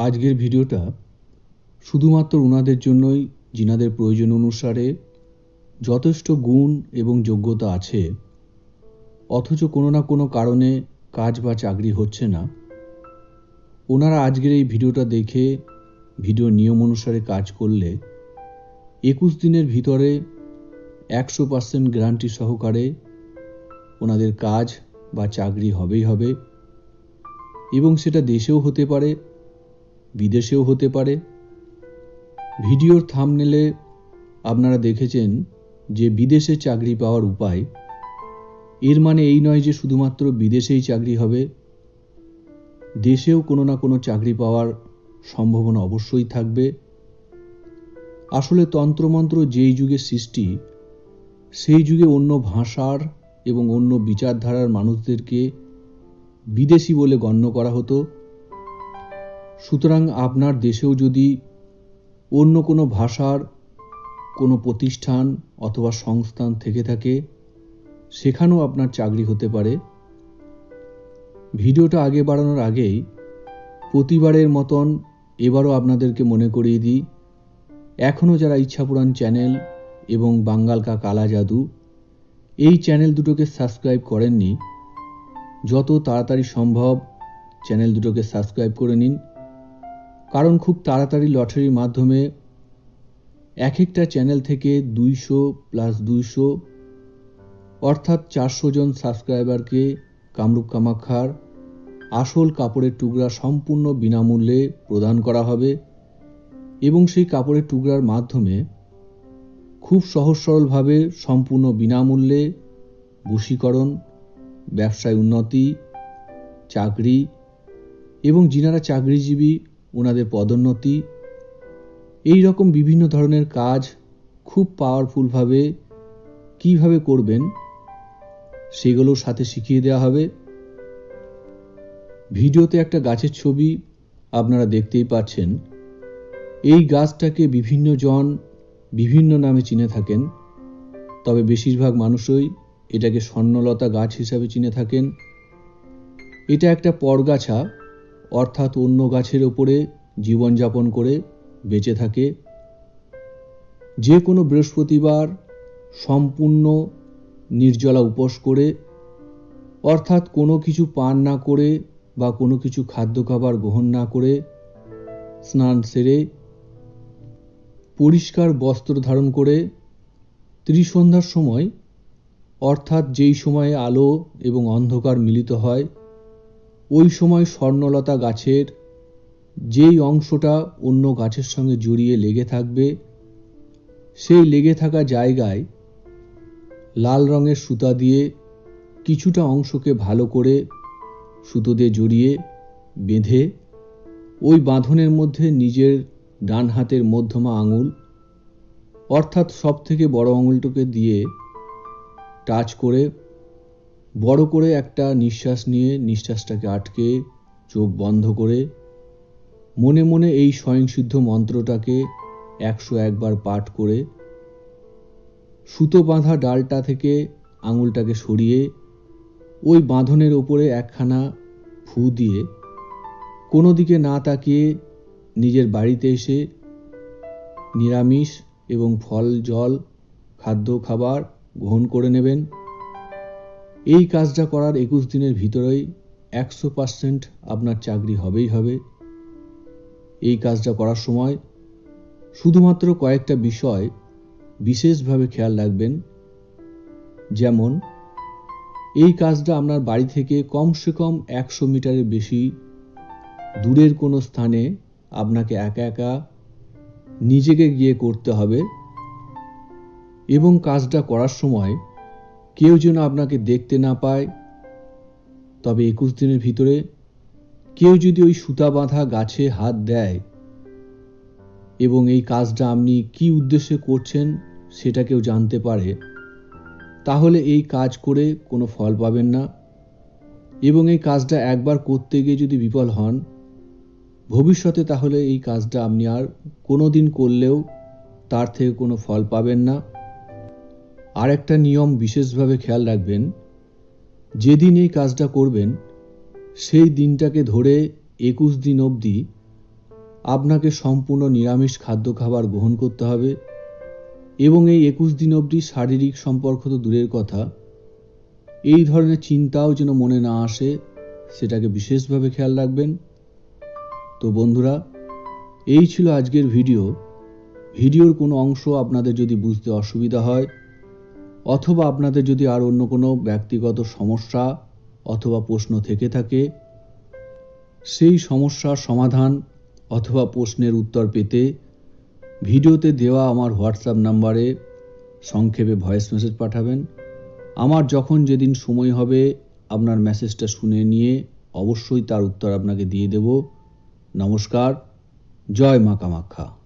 আজকের ভিডিওটা শুধুমাত্র ওনাদের জন্যই, যিনাদের প্রয়োজন অনুসারে যথেষ্ট গুণ এবং যোগ্যতা আছে, অথচ কোনো না কোনো কারণে কাজ বা চাকরি হচ্ছে না। ওনারা আজকের এই ভিডিওটা দেখে ভিডিও নিয়ম অনুসারে কাজ করলে একুশ দিনের ভিতরে একশো পার্সেন্ট গ্যারান্টি সহকারে ওনাদের কাজ বা চাকরি হবেই হবে এবং সেটা দেশেও হতে পারে বিদেশেও হতে পারে। ভিডিওর থামনেলে আপনারা দেখেছেন যে বিদেশে চাকরি পাওয়ার উপায়। এর মানে এই নয় যে শুধুমাত্র বিদেশেই চাকরি হবে। দেশেও কোনো না কোনো চাকরি পাওয়ার সম্ভাবনা অবশ্যই থাকবে। আসলে তন্ত্রমন্ত্র যেই যুগে সৃষ্টি, সেই যুগে অন্য ভাষার এবং অন্য বিচারধারার মানুষদেরকে বিদেশি বলে গণ্য করা হতো। সুতরাং আপনার দেশেও যদি অন্য কোনো ভাষার কোনো প্রতিষ্ঠান অথবা সংস্থান থেকে থাকে, সেখানেও আপনার চাকরি হতে পারে। ভিডিওটা আগে বাড়ানোর আগেই প্রতিবারের মতন এবারও আপনাদেরকে মনে করিয়ে দিই, এখনও যারা ইচ্ছাপুরাণ চ্যানেল এবং বাঙ্গালকা কালা জাদু, এই চ্যানেল দুটোকে সাবস্ক্রাইব করেননি। যত তাড়াতাড়ি সম্ভব চ্যানেল দুটোকে সাবস্ক্রাইব করে নিন। কারণ খুব তাড়াতাড়ি লটারির মাধ্যমে এক একটা চ্যানেল থেকে দুইশো প্লাস দুইশো, অর্থাৎ চারশো জন সাবস্ক্রাইবারকে কামরূপ কামাক্ষার আসল কাপড়ের টুকরা সম্পূর্ণ বিনামূল্যে প্রদান করা হবে এবং সেই কাপড়ের টুকরার মাধ্যমে খুব সহজ সরলভাবে সম্পূর্ণ বিনামূল্যে বশীকরণ, ব্যবসায় উন্নতি, চাকরি এবং যিনারা চাকরিজীবী ওনাদের পদোন্নতি। এই রকম বিভিন্ন ধরনের কাজ খুব পাওয়ারফুলভাবে কীভাবে করবেন, সেগুলোর সাথে শিখিয়ে দেওয়া হবে। ভিডিওতে একটা গাছের ছবি আপনারা দেখতেই পাচ্ছেন। এই গাছটাকে বিভিন্ন জন বিভিন্ন নামে চিনে থাকেন, তবে বেশিরভাগ মানুষই এটাকে স্বর্ণলতা গাছ হিসাবে চিনে থাকেন। এটা একটা পরগাছা অর্থাৎ অন্য গাছের ওপরে জীবনযাপন করে বেঁচে থাকে। যে কোনো বৃহস্পতিবার সম্পূর্ণ নির্জলা উপোস করে, অর্থাৎ কোনো কিছু পান না করে বা কোনো কিছু খাদ্য খাবার গ্রহণ না করে স্নান সেরে, পরিষ্কার বস্ত্র ধারণ করে ত্রিসন্ধ্যার সময়, অর্থাৎ যেই সময়ে আলো এবং অন্ধকার মিলিত হয় ওই সময় স্বর্ণলতা গাছের যেই অংশটা অন্য গাছের সঙ্গে জড়িয়ে লেগে থাকবে, সেই লেগে থাকা জায়গায় লাল রঙের সুতা দিয়ে কিছুটা অংশকে ভালো করে সুতো দিয়ে জড়িয়ে বেঁধে, ওই বাঁধনের মধ্যে নিজের ডান হাতের মধ্যমা আঙুল, অর্থাৎ সব থেকে বড় আঙুলটাকে দিয়ে টাচ করে বড় করে একটা নিঃশ্বাস নিয়ে নিঃশ্বাসটাকে আটকে চোখ বন্ধ করে মনে মনে এই স্বয়ংসিদ্ধ মন্ত্রটাকে একশো একবার পাঠ করে সুতো বাঁধা ডালটা থেকে আঙুলটাকে সরিয়ে ওই বাঁধনের ওপরে একখানা ফু দিয়ে কোনো দিকে না তাকিয়ে নিজের বাড়িতে এসে নিরামিষ এবং ফল, জল, খাদ্য, খাবার গ্রহণ করে নেবেন। এই কাজটা করার একুশ দিনের ভিতরেই একশো পার্সেন্ট আপনার চাকরি হবেই হবে। এই কাজটা করার সময় শুধুমাত্র কয়েকটা বিষয় বিশেষভাবে খেয়াল রাখবেন। যেমন, এই কাজটা আপনার বাড়ি থেকে কমসে কম একশো মিটারের বেশি দূরের কোনো স্থানে আপনাকে একা একা নিজেকে গিয়ে করতে হবে। এবং কাজটা করার সময় কেউ যেন আপনাকে দেখতে না পায়, তবে একুশ দিনের ভিতরে কেউ যদি ওই সুতা বাঁধা গাছে হাত দেয় এবং এই কাজটা আপনি কি উদ্দেশ্যে করছেন সেটা কেউ জানতে পারে, তাহলে এই কাজ করে কোনো ফল পাবেন না। এবং এই কাজটা একবার করতে গিয়ে যদি বিফল হন, ভবিষ্যতে তাহলে এই কাজটা আপনি আর কোনো দিন করলেও তার থেকে কোনো ফল পাবেন না। আর একটা নিয়ম বিশেষভাবে খেয়াল রাখবেন, যেদিন এই কাজটা করবেন, সেই দিনটাকে ধরে একুশ দিন অবধি আপনাকে সম্পূর্ণ নিরামিষ খাদ্য খাবার গ্রহণ করতে হবে এবং এই একুশ দিন অবধি শারীরিক সম্পর্ক তো দূরের কথা, এই ধরনের চিন্তাও যেন মনে না আসে, সেটাকে বিশেষভাবে খেয়াল রাখবেন। তো বন্ধুরা, এই ছিল আজকের ভিডিও। ভিডিওর কোনো অংশ আপনাদের যদি বুঝতে অসুবিধা হয় অথবা আপনাদের যদি আর অন্য কোনো ব্যক্তিগত সমস্যা অথবা প্রশ্ন থেকে থাকে, সেই সমস্যার সমাধান অথবা প্রশ্নের উত্তর পেতে ভিডিওতে দেওয়া আমার হোয়াটসঅ্যাপ নাম্বারে সংক্ষেপে ভয়েস মেসেজ পাঠাবেন। আমার যখন যেদিন সময় হবে, আপনার মেসেজটা শুনে নিয়ে অবশ্যই তার উত্তর আপনাকে দিয়ে দেব। নমস্কার, জয় মা কামাখ্যা।